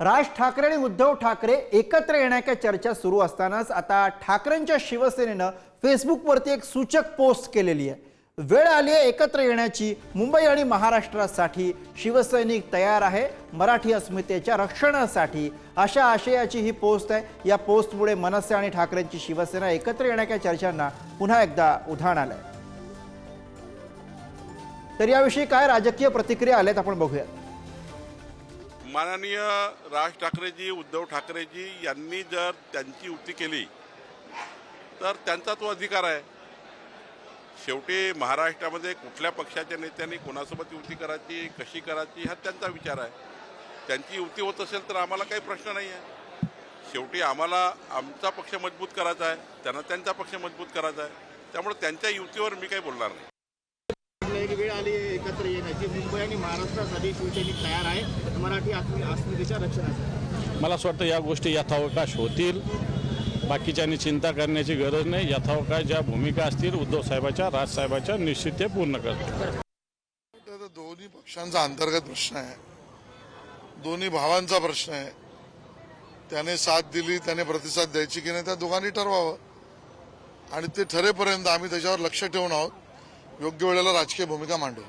राज ठाकरे आणि उद्धव ठाकरे एकत्र येण्याच्या चर्चा सुरू असतानाच आता ठाकरेंच्या शिवसेनेनं फेसबुकवरती एक सूचक पोस्ट केलेली आहे. वेळ आली आहे एकत्र येण्याची. मुंबई आणि महाराष्ट्रासाठी शिवसैनिक तयार आहे. मराठी अस्मितेच्या रक्षणासाठी अशा आशयाची ही पोस्ट आहे. या पोस्टमुळे मनसे आणि ठाकरेंची शिवसेना एकत्र येण्याच्या चर्चांना पुन्हा एकदा उधाण आलंय. तर याविषयी काय राजकीय प्रतिक्रिया आल्यात आपण बघूयात. माननीय राज ठाकरेजी उद्धव ठाकरेजी यांनी जर त्यांची युती केली तर त्यांचा तो अधिकार आहे. शेवटी महाराष्ट्रामध्ये कुठल्या पक्षाच्या नेत्यांनी कोणासोबत युती करायची कशी करायची हा त्यांचा विचार आहे. त्यांची युती होत असेल तर आम्हाला काही प्रश्न नाही आहे शेवटी आम्हाला आमचा पक्ष मजबूत करायचा आहे त्यांना त्यांचा पक्ष मजबूत करायचा आहे. त्यामुळे त्यांच्या युतीवर मी काही बोलणार नाही. आपल्याला एक वेळ आली एकत्र येण्याची. मुंबई आणि महाराष्ट्रासाठी शिवसैनिक तयार आहे. मराठी अस्मि- अस्मितेच्या रक्षणासाठी. मला असं वाटतं या गोष्टी यथावकाश होतील. बाकीच्यांनी चिंता करण्याची गरज नाही. यथावकाश ज्या भूमिका असतील उद्धव साहेबाच्या राजसाहेबाच्या निश्चित ते पूर्ण करतील. आता दोन्ही पक्षांचा अंतर्गत प्रश्न आहे. दोन्ही भावांचा प्रश्न आहे. त्याने साथ दिली त्याने प्रतिसाद द्यायची की नाही त्या दोघांनी ठरवावं. आणि ते ठरेपर्यंत आम्ही त्याच्यावर लक्ष ठेवून आहोत. योग्य वेळेला राजकीय भूमिका मांडू.